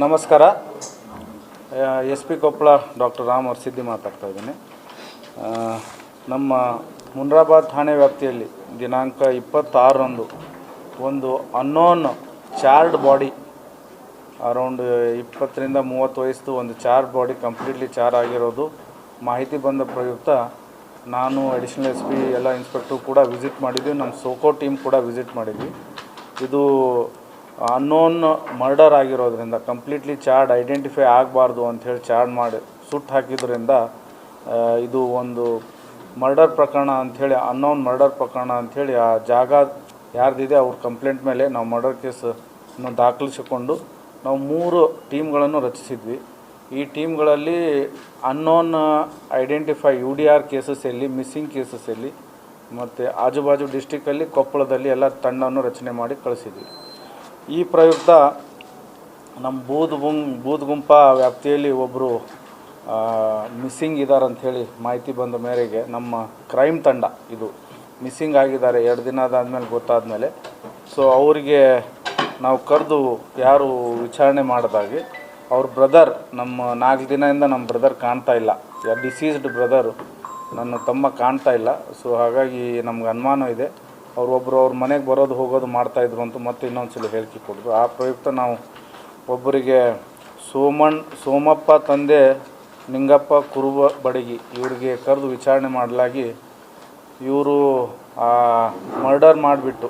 ನಮಸ್ಕಾರ. S P Koppal doctor Ram Arasiddi ಮಾತಾಡ್ತಾ ಇದ್ದೀನಿ. ನಮ್ಮ ಮುನ್ರಾಬಾದ್ ಠಾಣೆ ವ್ಯಾಪ್ತಿಯಲ್ಲಿ ದಿನಾಂಕ ಇಪ್ಪತ್ತಾರರಂದು ಒಂದು ಅನ್ನೋನ್ ಚಾರ್ಡ್ ಬಾಡಿ ಅರೌಂಡ್ ಇಪ್ಪತ್ತರಿಂದ ಮೂವತ್ತು ವಯಸ್ಸು ಒಂದು ಚಾರ್ಡ್ ಬಾಡಿ ಕಂಪ್ಲೀಟ್ಲಿ ಚಾರ್ ಆಗಿರೋದು ಮಾಹಿತಿ ಬಂದ ಪ್ರಯುಕ್ತ ನಾನು ಅಡಿಷನಲ್ ಎಸ್ ಪಿ ಎಲ್ಲ ಇನ್ಸ್ಪೆಕ್ಟ್ರು ಕೂಡ ವಿಸಿಟ್ ಮಾಡಿದ್ವಿ. ನಮ್ಮ ಸೋಕೋ ಟೀಮ್ ಕೂಡ ವಿಸಿಟ್ ಮಾಡಿದ್ವಿ. ಇದು ಅನ್ನೋನ್ ಮರ್ಡರ್ ಆಗಿರೋದ್ರಿಂದ ಕಂಪ್ಲೀಟ್ಲಿ ಚಾರ್ಡ್ ಐಡೆಂಟಿಫೈ ಆಗಬಾರ್ದು ಅಂಥೇಳಿ ಚಾರ್ಡ್ ಮಾಡಿ, ಸುಟ್ಟು ಹಾಕಿದ್ರಿಂದ ಇದು ಒಂದು ಮರ್ಡರ್ ಪ್ರಕರಣ ಅಂಥೇಳಿ ಅನ್ನೋನ್ ಮರ್ಡರ್ ಪ್ರಕರಣ ಅಂಥೇಳಿ ಆ ಜಾಗ ಯಾರ್ದಿದೆ ಅವ್ರ ಕಂಪ್ಲೇಂಟ್ ಮೇಲೆ ನಾವು ಮರ್ಡರ್ ಕೇಸನ್ನು ದಾಖಲಿಸಿಕೊಂಡು, ನಾವು ಮೂರು ಟೀಮ್ಗಳನ್ನು ರಚಿಸಿದ್ವಿ. ಈ ಟೀಮ್ಗಳಲ್ಲಿ unknown identify U D R ಕೇಸಸ್ಸಲ್ಲಿ missing ಕೇಸಸ್ಸಲ್ಲಿ ಮತ್ತು ಆಜುಬಾಜು ಡಿಸ್ಟಿಕಲ್ಲಿ ಕೊಪ್ಪಳದಲ್ಲಿ ಎಲ್ಲ ತಂಡವನ್ನು ರಚನೆ ಮಾಡಿ ಕಳಿಸಿದ್ವಿ. ಈ ಪ್ರಯುಕ್ತ ನಮ್ಮ ಬೂದ್ ಗುಂ, ಬೂದ್ ಗುಂಪ ವ್ಯಾಪ್ತಿಯಲ್ಲಿ ಒಬ್ಬರು ಮಿಸ್ಸಿಂಗ್ ಇದ್ದಾರೆ ಹೇಳಿ ಮಾಹಿತಿ ಬಂದ ಮೇರೆಗೆ ನಮ್ಮ ಕ್ರೈಮ್ ತಂಡ ಇದು ಮಿಸ್ಸಿಂಗ್ ಆಗಿದ್ದಾರೆ ಎರಡು ದಿನ ಅದಾದಮೇಲೆ ಗೊತ್ತಾದಮೇಲೆ. ಸೊ ಅವರಿಗೆ ನಾವು ಕರೆದು ಯಾರು ವಿಚಾರಣೆ ಮಾಡಿದಾಗೆ ಅವ್ರ ಬ್ರದರ್ ನಮ್ಮ ನಾಲ್ಕು ದಿನದಿಂದ ನಮ್ಮ ಬ್ರದರ್ ಕಾಣ್ತಾ ಇಲ್ಲ. ಡಿಸೀಸ್ಡ್ ಬ್ರದರು ನನ್ನ ತಮ್ಮ ಕಾಣ್ತಾ ಇಲ್ಲ. ಸೊ ಹಾಗಾಗಿ ನಮ್ಗೆ ಅನುಮಾನ ಇದೆ. ಅವ್ರು ಒಬ್ಬರು ಅವ್ರ ಮನೆಗೆ ಬರೋದು, ಹೋಗೋದು ಮಾಡ್ತಾಯಿದ್ರು ಅಂತ ಮತ್ತೆ ಇನ್ನೊಂದ್ಸಲ ಹೇಳಿಕೆ ಕೊಡೋದು. ಆ ಪ್ರಯುಕ್ತ ನಾವು ಒಬ್ಬರಿಗೆ ಸೋಮಣ್ ಸೋಮಪ್ಪ ತಂದೆ, ನಿಂಗಪ್ಪ ಕುರುಬ ಬಡಗಿ ಇವರಿಗೆ ಕರೆದು ವಿಚಾರಣೆ ಮಾಡಲಾಗಿ ಇವರು ಮರ್ಡರ್ ಮಾಡಿಬಿಟ್ಟು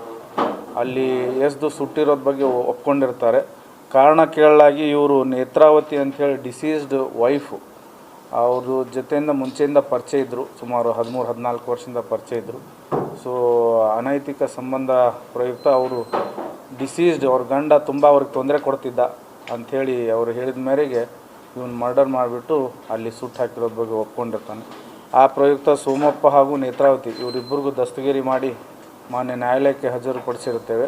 ಅಲ್ಲಿ ಎಸ್ದು ಸುಟ್ಟಿರೋದ್ ಬಗ್ಗೆ ಒಪ್ಕೊಂಡಿರ್ತಾರೆ. ಕಾರಣ ಕೇಳಲಾಗಿ ಇವರು ನೇತ್ರಾವತಿ ಅಂಥೇಳಿ ಡಿಸೀಸ್ಡ್ ವೈಫು. ಅವ್ರ ಜೊತೆಯಿಂದ ಮುಂಚೆಯಿಂದ ಪರಿಚಯ ಇದ್ದರು ಸುಮಾರು ಹದಿಮೂರು, ಹದಿನಾಲ್ಕು ವರ್ಷದಿಂದ ಪರಿಚಯ ಇದ್ದರು ಸೊ ಅನೈತಿಕ ಸಂಬಂಧ ಪ್ರಯುಕ್ತ ಅವರು ಡಿಸೀಸ್ಡ್ ಅವ್ರ ಗಂಡ ತುಂಬ ಅವ್ರಿಗೆ ತೊಂದರೆ ಕೊಡ್ತಿದ್ದ ಅಂಥೇಳಿ ಅವರು ಹೇಳಿದ ಮೇರೆಗೆ ಇವನು ಮರ್ಡರ್ ಮಾಡಿಬಿಟ್ಟು ಅಲ್ಲಿ ಸುಟ್ಟು ಹಾಕಿರೋದ್ರ ಬಗ್ಗೆ ಒಪ್ಕೊಂಡಿರ್ತಾನೆ. ಆ ಪ್ರಯುಕ್ತ ಸೋಮಪ್ಪ ಹಾಗೂ ನೇತ್ರಾವತಿ ಇವರಿಬ್ಬರಿಗೂ ದಸ್ತಗಿರಿ ಮಾಡಿ ಮಾನ್ಯ ನ್ಯಾಯಾಲಯಕ್ಕೆ ಹಾಜರುಪಡಿಸಿರುತ್ತೇವೆ.